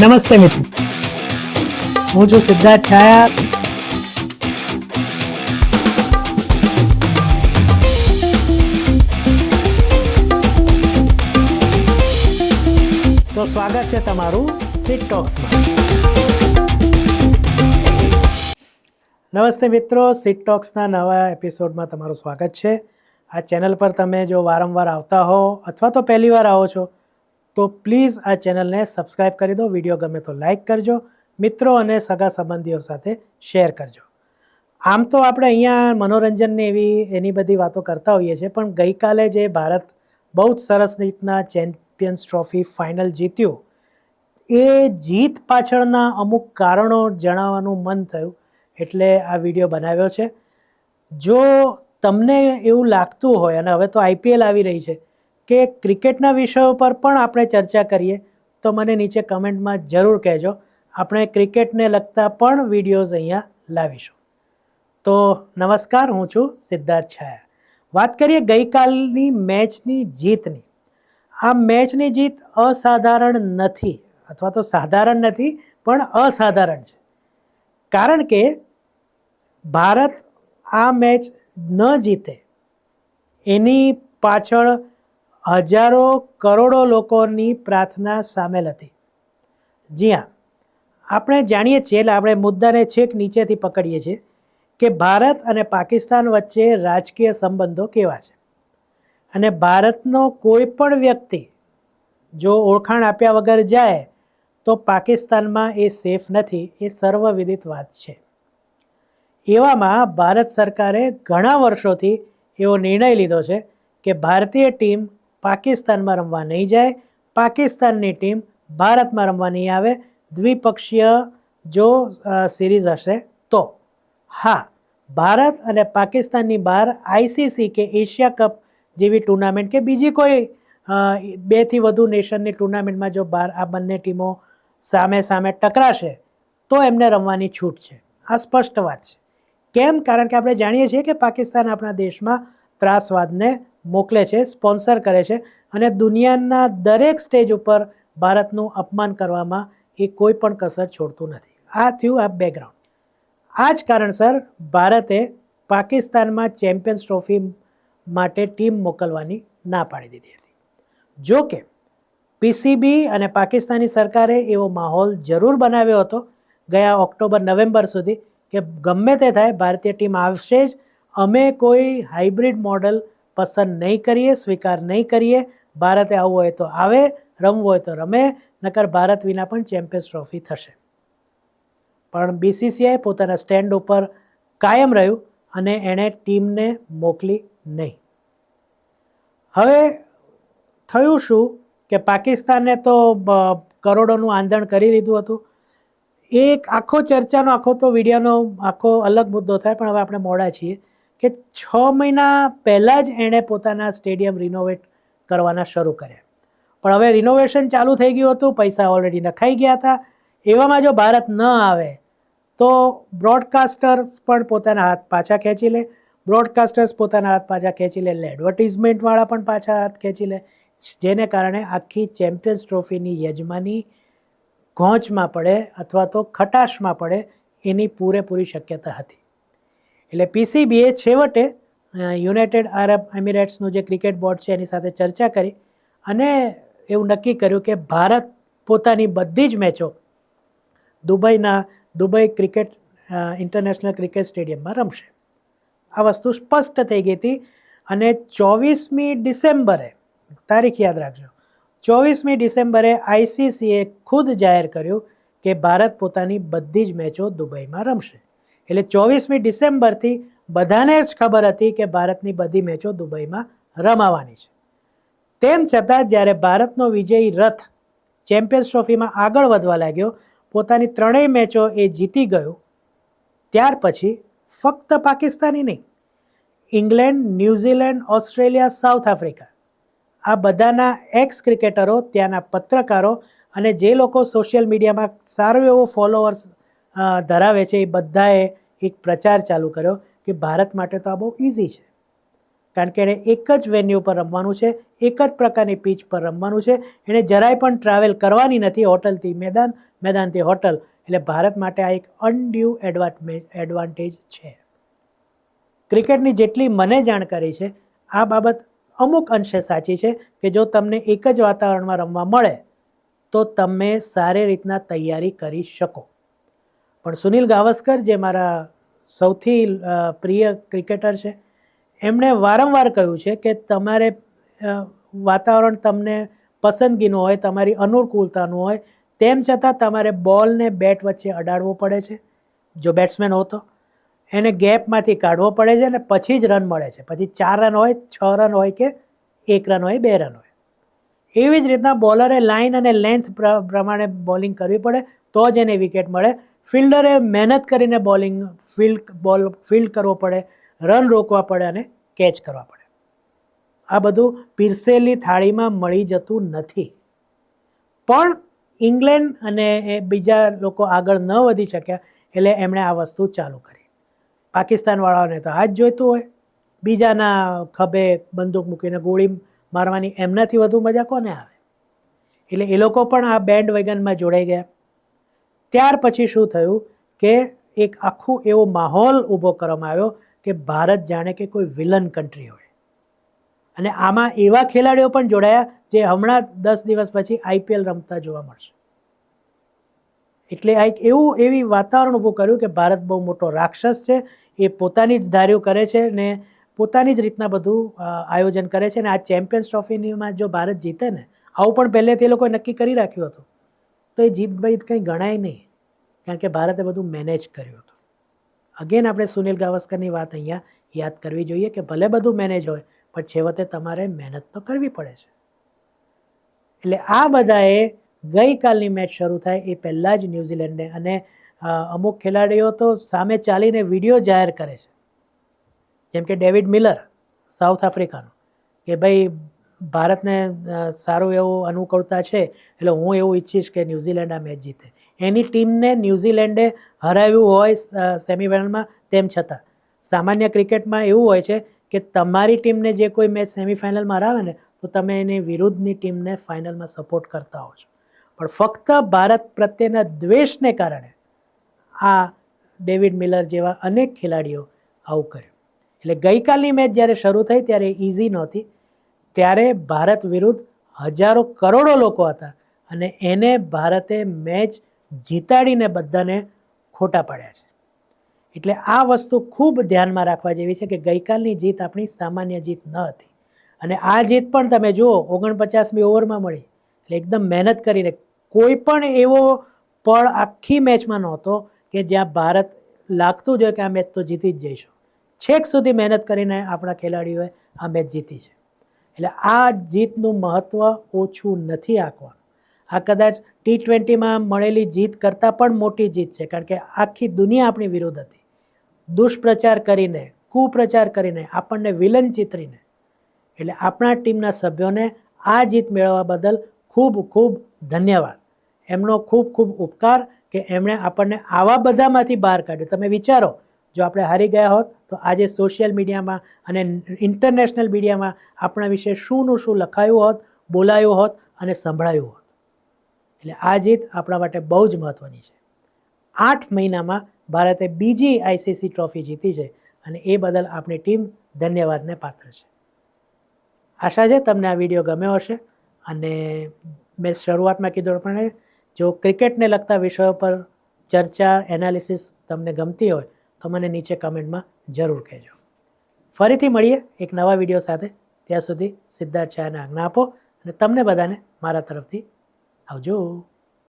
નમસ્તે મિત્રો. હું છું સિદ્ધાર્થ છાયા. તો સ્વાગત છે તમારું સિટ ટોક્સમાં નમસ્તે મિત્રો સિટ ટોક્સના નવા એપિસોડમાં તમારું સ્વાગત છે. આ ચેનલ પર તમે જો વારંવાર આવતા હો અથવા તો પહેલી વાર આવો છો તો પ્લીઝ આ ચેનલને સબસ્ક્રાઇબ કરી દો, વીડિયો ગમે તો લાઈક કરજો, મિત્રો અને સગા સંબંધીઓ સાથે શેર કરજો. આમ તો આપણે અહીંયા મનોરંજનની એવી, એની બધી વાતો કરતા હોઈએ છીએ, પણ ગઈકાલે જે ભારત બહુ જ સરસ રીતના ચેમ્પિયન્સ ટ્રોફી ફાઇનલ જીત્યું, એ જીત પાછળના અમુક કારણો જણાવવાનું મન થયું, એટલે આ વીડિયો બનાવ્યો છે. જો તમને એવું લાગતું હોય, અને હવે તો આઈપીએલ આવી રહી છે કે ક્રિકેટના વિષયો પર પણ આપણે ચર્ચા કરીએ, તો મને નીચે કમેન્ટમાં જરૂર કહેજો. આપણે ક્રિકેટને લગતા પણ વિડીયોઝ અહીંયા લાવીશું. તો નમસ્કાર, હું છું સિદ્ધાર્થ છાયા. વાત કરીએ ગઈકાલની મેચની જીતની. આ મેચની જીત અસાધારણ નથી, અથવા તો સાધારણ નથી, પણ અસાધારણ છે. કારણ કે ભારત આ મેચ ન જીતે. એની પાછળ હજારો કરોડો લોકોની પ્રાર્થના સામેલ હતી. જી હા આપણે જાણીએ છીએ, એટલે આપણે મુદ્દાને છેક નીચેથી પકડીએ છીએ, કે ભારત અને પાકિસ્તાન વચ્ચે રાજકીય સંબંધો કેવા છે? અને ભારતનો કોઈ પણ વ્યક્તિ જો ઓળખાણ આપ્યા વગર જાય, તો પાકિસ્તાનમાં એ સેફ નથી, એ સર્વવિદિત વાત છે. એવામાં ભારત સરકારે ઘણા વર્ષોથી એવો નિર્ણય લીધો છે કે ભારતીય ટીમ પાકિસ્તાનમાં રમવા નહીં જાય. પાકિસ્તાનની ટીમ ભારતમાં રમવા નહીં આવે. દ્વિપક્ષીય જો સિરીઝ હશે તો. હા, ભારત અને પાકિસ્તાનની બહાર આઈસીસી કે એશિયા કપ જેવી ટુર્નામેન્ટ કે બીજી કોઈ બેથી વધુ નેશનની ટુર્નામેન્ટમાં જો બાર આ બંને ટીમો સામે સામે ટકરાશે, તો એમને રમવાની છૂટ છે. આ સ્પષ્ટ વાત છે. કેમ? કારણ કે આપણે જાણીએ છીએ કે પાકિસ્તાન આપણા દેશમાં ત્રાસવાદને મોકલે છે, સ્પોન્સર કરે છે અને દુનિયાના દરેક સ્ટેજ ઉપર ભારતનું અપમાન કરવામાં એ કોઈ પણ કસર છોડતું નથી. આ થયું આ બેકગ્રાઉન્ડ આ જ કારણસર ભારતે પાકિસ્તાનમાં ચેમ્પિયન્સ ટ્રોફી માટે ટીમ મોકલવાની ના પાડી દીધી હતી. જો કે, પીસીબી અને પાકિસ્તાની સરકારે એવો માહોલ જરૂર બનાવ્યો હતો ગયા ઓક્ટોબર, નવેમ્બર સુધી કે ગમે તે થાય ભારતીય ટીમ આવશે જ. અમે કોઈ હાઇબ્રિડ મોડલ પસંદ નહીં કરીએ, સ્વીકાર નહીં કરીએ, ભારતે આવવું હોય તો આવે, રમવું હોય તો રમે, નકર ભારત વિના પણ ચેમ્પિયન્સ ટ્રોફી થશે. પણ બીસીસીઆઈ પોતાના સ્ટેન્ડ ઉપર કાયમ રહ્યું અને એણે ટીમને મોકલી નહીં. હવે થયું શું કે પાકિસ્તાને તો કરોડોનું આંદણ કરી લીધું હતું. એક આખો ચર્ચાનો, આખો તો વિડીયોનો આખો અલગ મુદ્દો થાય, પણ હવે આપણે મોડા છીએ. કે છ મહિના પહેલાં જ એણે પોતાના સ્ટેડિયમ રિનોવેટ કરવાના શરૂ કર્યા. પણ હવે રિનોવેશન ચાલુ થઈ ગયું હતું, પૈસા ઓલરેડી નખાઈ ગયા હતા. એવામાં જો ભારત ન આવે, તો બ્રોડકાસ્ટર્સ પણ પોતાના હાથ પાછા ખેંચી લે. બ્રોડકાસ્ટર્સ પોતાના હાથ પાછા ખેંચી લે, એટલે એડવર્ટિઝમેન્ટવાળા પણ પાછા હાથ ખેંચી લે. જેને કારણે આખી ચેમ્પિયન્સ ટ્રોફીની યજમાની ઘોંચમાં પડે અથવા તો ખટાશમાં પડે એની પૂરેપૂરી શક્યતા હતી. એટલે પીસીબીએ છેવટે યુનાઇટેડ આરબ એમિરેટ્સનું જે ક્રિકેટ બોર્ડ છે એની સાથે ચર્ચા કરી અને એવું નક્કી કર્યું કે ભારત પોતાની બધી જ મેચો દુબઈના દુબઈ ક્રિકેટ ઇન્ટરનેશનલ ક્રિકેટ સ્ટેડિયમમાં રમશે. આ વસ્તુ સ્પષ્ટ થઈ ગઈ હતી અને ચોવીસમી ડિસેમ્બરે, તારીખ યાદ રાખજો, ચોવીસમી ડિસેમ્બરે આઈસીસીએ ખુદ જાહેર કર્યું કે ભારત પોતાની બધી જ મેચો દુબઈમાં રમશે. એટલે ચોવીસમી ડિસેમ્બરથી બધાને જ ખબર હતી કે ભારતની બધી મેચો દુબઈમાં રમાવાની છે. તેમ છતાં જ્યારે ભારતનો વિજયી રથ ચેમ્પિયન્સ ટ્રોફીમાં આગળ વધવા લાગ્યો, પોતાની ત્રણેય મેચો એ જીતી ગયો, ત્યાર પછી ફક્ત પાકિસ્તાની નહીં, England, New Zealand, Australia, South Africa, આ બધાના એક્સ ક્રિકેટરો ત્યાંના પત્રકારો અને જે લોકો સોશિયલ મીડિયામાં સારો એવો ફોલોઅર્સ ધરાવે છે એ બધાએ એક પ્રચાર ચાલુ કર્યો કે ભારત માટે તો આ બહુ ઇઝી છે. કારણ કે એણે એક જ વેન્યુ પર રમવાનું છે, એક જ પ્રકારની પીચ પર રમવાનું છે. એણે જરાય પણ ટ્રાવેલ કરવાની નથી હોટલથી મેદાન, મેદાનથી હોટલ. એટલે ભારત માટે આ એક અનડ્યુ એડવાન્ટેજ છે. ક્રિકેટની જેટલી મને જાણકારી છે, આ બાબત અમુક અંશે સાચી છે કે જો તમને એક જ વાતાવરણમાં રમવા મળે, તો તમે સારી રીતના તૈયારી કરી શકો. પણ સુનિલ ગાવસ્કર જે મારા સૌથી પ્રિય ક્રિકેટર છે, એમણે વારંવાર કહ્યું છે કે તમારે વાતાવરણ તમને પસંદગીનું હોય, તમારી અનુકૂળતાનું હોય, તેમ છતાં તમારે બોલને બેટ વચ્ચે અડાડવો પડે છે. જો બેટ્સમેન હો તો એને ગેપમાંથી કાઢવો પડે છે અને પછી જ રન મળે છે. પછી ચાર રન હોય, છ રન હોય કે એક રન હોય, બે રન હોય. એવી જ રીતના બોલરે લાઇન અને લેન્થ પ્રમાણે બોલિંગ કરવી પડે, તો જ એને વિકેટ મળે. ફિલ્ડરે મહેનત કરીને બોલિંગ ફિલ્ડ બોલ ફિલ્ડ કરવો પડે, રન રોકવા પડે અને કેચ કરવા પડે. આ બધું પીરસેલી થાળીમાં મળી જતું નથી. પણ ઇંગ્લેન્ડ અને એ બીજા લોકો આગળ ન વધી શક્યા એટલે એમણે આ વસ્તુ ચાલુ કરી. પાકિસ્તાનવાળાઓને તો હાથ જોઈતું હોય. બીજાના ખભે બંદૂક મૂકીને ગોળી મારવાની એમનાથી વધુ મજા કોને આવે? એટલે એ લોકો પણ આ બેન્ડ વેગનમાં જોડાઈ ગયા. ત્યાર પછી શું થયું કે એક આખું એવો માહોલ ઊભો કરવામાં આવ્યો કે ભારત જાણે કે કોઈ વિલન કન્ટ્રી હોય. અને આમાં એવા ખેલાડીઓ પણ જોડાયા જે હમણાં દસ દિવસ પછી આઈપીએલ રમતા જોવા મળશે. એટલે આ એક એવું એવી વાતાવરણ ઊભું કર્યું કે ભારત બહુ મોટો રાક્ષસ છે, એ પોતાની જ ધાર્યું કરે છે ને પોતાની જ રીતના બધું આયોજન કરે છે ને આ ચેમ્પિયન્સ ટ્રોફીમાં જો ભારત જીતે ને, આવું પણ પહેલેથી એ લોકોએ નક્કી કરી રાખ્યું હતું. તો એ જીત ભાઈ કંઈ ગણાય નહીં, કારણ કે ભારતે બધું મેનેજ કર્યું હતું. અગેન આપણે સુનિલ ગાવસ્કરની વાત અહીંયા યાદ કરવી જોઈએ કે ભલે બધું મેનેજ હોય, પણ છેવટે તમારે મહેનત તો કરવી પડે છે. એટલે આ બધાએ ગઈકાલની મેચ શરૂ થાય એ પહેલાં જ ન્યૂઝીલેન્ડે અને અમુક ખેલાડીઓ તો સામે ચાલીને વીડિયો જાહેર કરે છે. જેમ કે ડેવિડ મિલર, સાઉથ આફ્રિકાનો, કે ભાઈ ભારતને સારું એવું અનુકૂળતા છે, એટલે હું એવું ઈચ્છીશ કે ન્યૂઝીલેન્ડ આ મેચ જીતે. એની ટીમને ન્યૂઝીલેન્ડે હરાવ્યું હોય સેમિફાઇનલમાં, તેમ છતાં. સામાન્ય ક્રિકેટમાં એવું હોય છે કે તમારી ટીમને જે કોઈ મેચ સેમિફાઇનલમાં હરાવે ને, તો તમે એની વિરુદ્ધની ટીમને ફાઇનલમાં સપોર્ટ કરતા હો છો. પણ ફક્ત ભારત પ્રત્યેના દ્વેષને કારણે આ ડેવિડ મિલર જેવા અનેક ખેલાડીઓ આવું કર્યું. એટલે ગઈકાલની મેચ જ્યારે શરૂ થઈ, ત્યારે ઇઝી નહોતી. ત્યારે ભારત વિરુદ્ધ હજારો કરોડો લોકો હતા અને એને ભારતે મેચ જીતાડીને બધાને ખોટા પાડ્યા છે. એટલે આ વસ્તુ ખૂબ ધ્યાનમાં રાખવા જેવી છે કે ગઈકાલની જીત આપણી સામાન્ય જીત ન હતી. અને આ જીત પણ તમે જુઓ, ઓગણપચાસમી ઓવરમાં મળી. એટલે એકદમ મહેનત કરીને કોઈ પણ એવો પળ આખી મેચમાં નહોતો કે જ્યાં ભારત લાગતું જ હોય કે આ મેચ તો જીતી જ જઈશું. છેક સુધી મહેનત કરીને આપણા ખેલાડીઓએ આ મેચ જીતી છે. એટલે આ જીતનું મહત્ત્વ ઓછું નથી આંકવાનું. આ કદાચ ટી ટ્વેન્ટીમાં મળેલી જીત કરતાં પણ મોટી જીત છે, કારણ કે આખી દુનિયા આપણી વિરુદ્ધ હતી. દુષ્પ્રચાર કરીને, કુપ્રચાર કરીને આપણને વિલન ચિતરીને, એટલે આપણા ટીમના સભ્યોને આ જીત મેળવવા બદલ ખૂબ ખૂબ ધન્યવાદ. એમનો ખૂબ ખૂબ ઉપકાર કે એમણે આપણને આવા બધામાંથી બહાર કાઢ્યું. તમે વિચારો, જો આપણે હારી ગયા હોત તો આજે સોશિયલ મીડિયામાં અને ઇન્ટરનેશનલ મીડિયામાં આપણા વિશે શુંનું શું લખાયું હોત, બોલાયું હોત અને સંભળાયું હોત. એટલે આ જીત આપણા માટે બહુ જ મહત્ત્વની છે. આઠ મહિનામાં ભારતે બીજી આઈસીસી ટ્રોફી જીતી છે અને એ બદલ આપણી ટીમ ધન્યવાદને પાત્ર છે. આશા છે તમને આ વીડિયો ગમ્યો હશે અને મેં શરૂઆતમાં કીધું પ્રમાણે જો ક્રિકેટને લગતા વિષયો પર ચર્ચા એનાલિસિસ તમને ગમતી હોય તો મને નીચે કમેન્ટમાં જરૂર કહેજો. ફરીથી મળીએ એક નવા વીડિયો સાથે. ત્યાં સુધી સિદ્ધાર્થ શાહને આજ્ઞા આપો અને તમને બધાને મારા તરફથી આવજો.